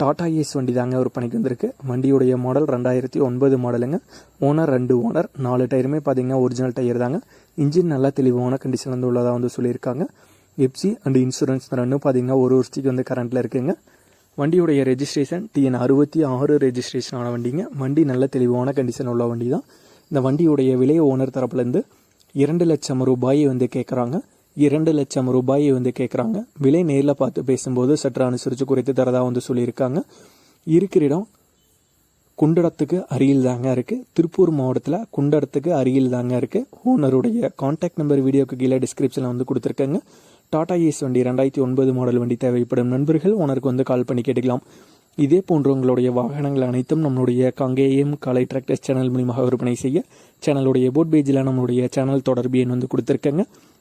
Tata ace வண்டி தாங்க பணிக்கு வந்திருக்கு. வண்டியுடைய மாடல் ரெண்டாயிரத்தி ஒன்பது மாடலுங்க ஓனர் ரெண்டு ஓனர் நாலு டயருமே பார்த்தீங்கன்னா ஒரிஜினல் டயர் தாங்க. இன்ஜின் நல்லா தெளிவான கண்டிஷன் வந்து உள்ளதாக வந்து சொல்லியிருக்காங்க. எப்சி அண்ட் இன்சூரன்ஸ் ரெண்டும் பார்த்தீங்கன்னா ஒரு வருஷத்துக்கு வந்து கரண்ட்டில் இருக்குங்க. வண்டியுடைய ரெஜிஸ்ட்ரேஷன் டிஎன் அறுபத்தி ஆறு ரெஜிஸ்ட்ரேஷன் ஆன வண்டிங்க. வண்டி நல்ல தெளிவான கண்டிஷன் உள்ள வண்டி தான் இந்த வண்டியுடைய விலை ஓனர் தரப்புலேருந்து இரண்டு லட்சம் ரூபாயை வந்து கேட்குறாங்க இரண்டு லட்சம் ரூபாயை வந்து கேட்குறாங்க விலை நேரில் பார்த்து பேசும்போது சற்று அனுசரித்து குறைத்து தரதா வந்து சொல்லியிருக்காங்க. இருக்கிற இடம் குண்டடத்துக்கு அருகில் தாங்க இருக்குது திருப்பூர் மாவட்டத்தில் குண்டடத்துக்கு அருகில் தாங்க இருக்குது ஓனருடைய காண்டாக்ட் நம்பர் வீடியோக்கு கீழே டிஸ்கிரிப்ஷனில் வந்து கொடுத்துருக்கேங்க. டாடா ஏஸ் வண்டி ரெண்டாயிரத்தி ஒன்பது மாடல் வண்டி தேவைப்படும் நண்பர்கள் ஓனருக்கு வந்து கால் பண்ணி கேட்டுக்கலாம். இதே போன்ற உங்களுடைய வாகனங்கள் அனைத்தும் நம்மளுடைய கங்கேயம் காலை டிராக்டர்ஸ் சேனல் மூலியமாக விற்பனை செய்ய சேனலுடைய போட் பேஜில் நம்மளுடைய சேனல் தொடர்பு எண் வந்து கொடுத்துருக்கேங்க.